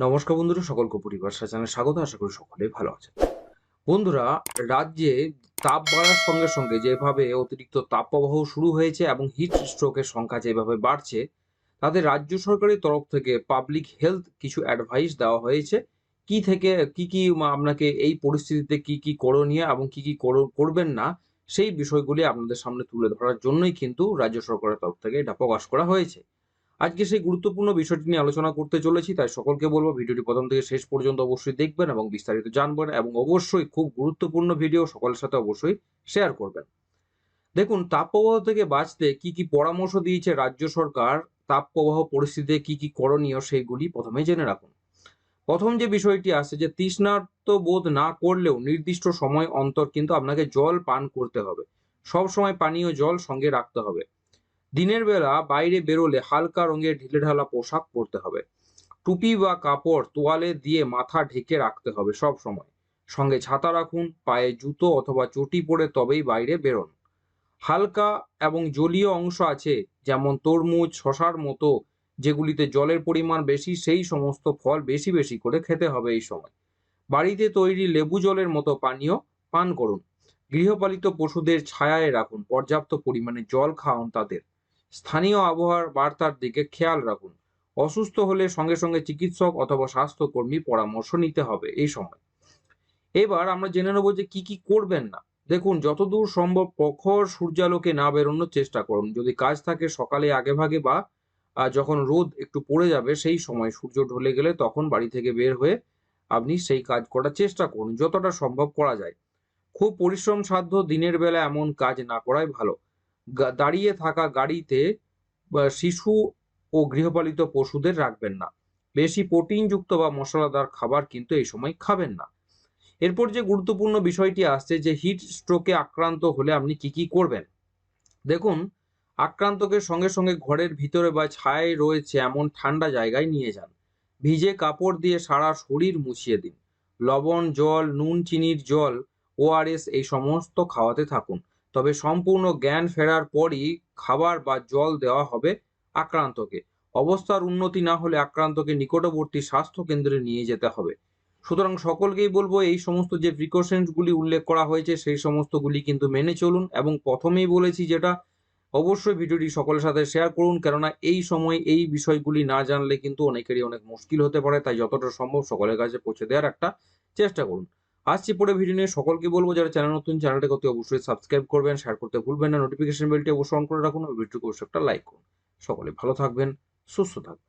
নমস্কার বন্ধুরা, সকলকে পরিবার সাজানে স্বাগত, আশা করি সকলে ভালো আছেন। বন্ধুরা, রাজ্যে তাপ বাড়ার সঙ্গে সঙ্গে যেভাবে অতিরিক্ত তাপপ্রবাহ শুরু হয়েছে এবং হিট স্ট্রোকের সংখ্যা যেভাবে বাড়ছে তাদের রাজ্য সরকারের তরফ থেকে পাবলিক হেলথ কিছু অ্যাডভাইস দেওয়া হয়েছে। কি থেকে, কি কি আপনাকে এই পরিস্থিতিতে কি কি করণীয় এবং কি কি কর- করবেন না, সেই বিষয়গুলি আপনাদের সামনে তুলে ধরার জন্যই কিন্তু রাজ্য সরকারের তরফ থেকে এটা প্রকাশ করা হয়েছে। আজকে সেই গুরুত্বপূর্ণ বিষয়টি নিয়ে আলোচনা করতে চলেছি, তাই সকলকে বলব ভিডিওটি প্রথম থেকে শেষ পর্যন্ত অবশ্যই দেখবেন এবং বিস্তারিত জানবেন এবং অবশ্যই খুব গুরুত্বপূর্ণ ভিডিও সকলের সাথে অবশ্যই শেয়ার করবেন। দেখুন, তাপপ্রবাহ থেকে বাঁচতে কি কি পরামর্শ দিয়েছে রাজ্য সরকার, তাপপ্রবাহ পরিস্থিতিতে কি কি করণীয় সেইগুলি প্রথমে জেনে রাখুন। প্রথম যে বিষয়টি আসছে যে তৃষ্ণার্ত বোধ না করলেও নির্দিষ্ট সময় অন্তর কিন্তু আপনাকে জল পান করতে হবে। সব সময় পানীয় জল সঙ্গে রাখতে হবে। দিনের বেলা বাইরে বেরোলে হালকা রঙের ঢিলেঢালা পোশাক পরতে হবে। টুপি বা কাপড় তোয়ালে দিয়ে মাথা ঢেকে রাখতে হবে সব সময়। সঙ্গে ছাতা রাখুন, পায়ে জুতো অথবা চটি পরে তবেই বাইরে বেরোন। হালকা এবং জলীয় অংশ আছে, যেমন তরমুজ, শশার মতো, যেগুলিতে জলের পরিমাণ বেশি, সেই সমস্ত ফল বেশি বেশি করে খেতে হবে এই সময়। বাড়িতে তৈরি লেবু জলের মতো পানীয় পান করুন। গৃহপালিত পশুদের ছায়ায় রাখুন, পর্যাপ্ত পরিমাণে জল খাওয়ান তাদের। স্থানীয় আবহাওয়ার বার্তার দিকে খেয়াল রাখুন। অসুস্থ হলে সঙ্গে সঙ্গে চিকিৎসক অথবা স্বাস্থ্যকর্মী পরামর্শ নিতে হবে এই সময়। এবার আমরা জেনে নেব যে কি কি করবেন না। দেখুন, যতদূর সম্ভব প্রখর সূর্যালোকে না বেরোনোর চেষ্টা করুন। যদি কাজ থাকে সকালে আগে ভাগে বা যখন রোদ একটু পড়ে যাবে সেই সময় সূর্য ঢলে গেলে তখন বাড়ি থেকে বের হয়ে আপনি সেই কাজ করার চেষ্টা করুন, যতটা সম্ভব করা যায়। খুব পরিশ্রম সাধ্য দিনের বেলা এমন কাজ না করাই ভালো। দাঁড়িয়ে থাকা গাড়িতে শিশু ও গৃহপালিত পশুদের রাখবেন না। বেশি প্রোটিনযুক্ত বা মশলাদার খাবার কিন্তু এই সময় খাবেন না। এরপর যে গুরুত্বপূর্ণ বিষয়টি আসছে যে, হিট স্ট্রোকে আক্রান্ত হলে আপনি কি কি করবেন? দেখুন, আক্রান্তকে সঙ্গে সঙ্গে ঘরের ভিতরে বা ছায়ায় রয়েছে এমন ঠান্ডা জায়গায় নিয়ে যান। ভিজে কাপড় দিয়ে সারা শরীর মুছিয়ে দিন। লবণ, জল, নুন, চিনির জল ওআরএস এই সমস্ত খাওয়াতে থাকুন। তবে সম্পূর্ণ জ্ঞান ফেরার পরই খাবার বা জল দেওয়া হবে আক্রান্তকে। অবস্থার উন্নতি না হলে আক্রান্তকে নিকটবর্তী স্বাস্থ্য কেন্দ্রে নিয়ে যেতে হবে। সুতরাং সকলকেই বলব, এই সমস্ত যে প্রিকশনসগুলি উল্লেখ করা হয়েছে, সেই সমস্তগুলি কিন্তু মেনে চলুন এবং প্রথমেই বলেছি যেটা, অবশ্যই ভিডিওটি সকলের সাথে শেয়ার করুন, কেননা এই সময় এই বিষয়গুলি না জানলে কিন্তু অনেকেরই অনেক মুশকিল হতে পারে। তাই যতটা সম্ভব সকলের কাছে পৌঁছে দেওয়ার একটা চেষ্টা করুন। আসছি পরে ভিডিও নিয়ে। সকলকে বলব, যারা চ্যানেল নতুন চ্যানেলটাকে অতি অবশ্যই সাবস্ক্রাইব করবেন শেয়ার করতে ভুলবেন না। নোটিফিকেশন বেলটি অবশ্যই অন করে রাখুন ভিডিওকে অবশ্যই একটা লাইক করুন। সকলে ভালো থাকবেন, সুস্থ থাকবেন।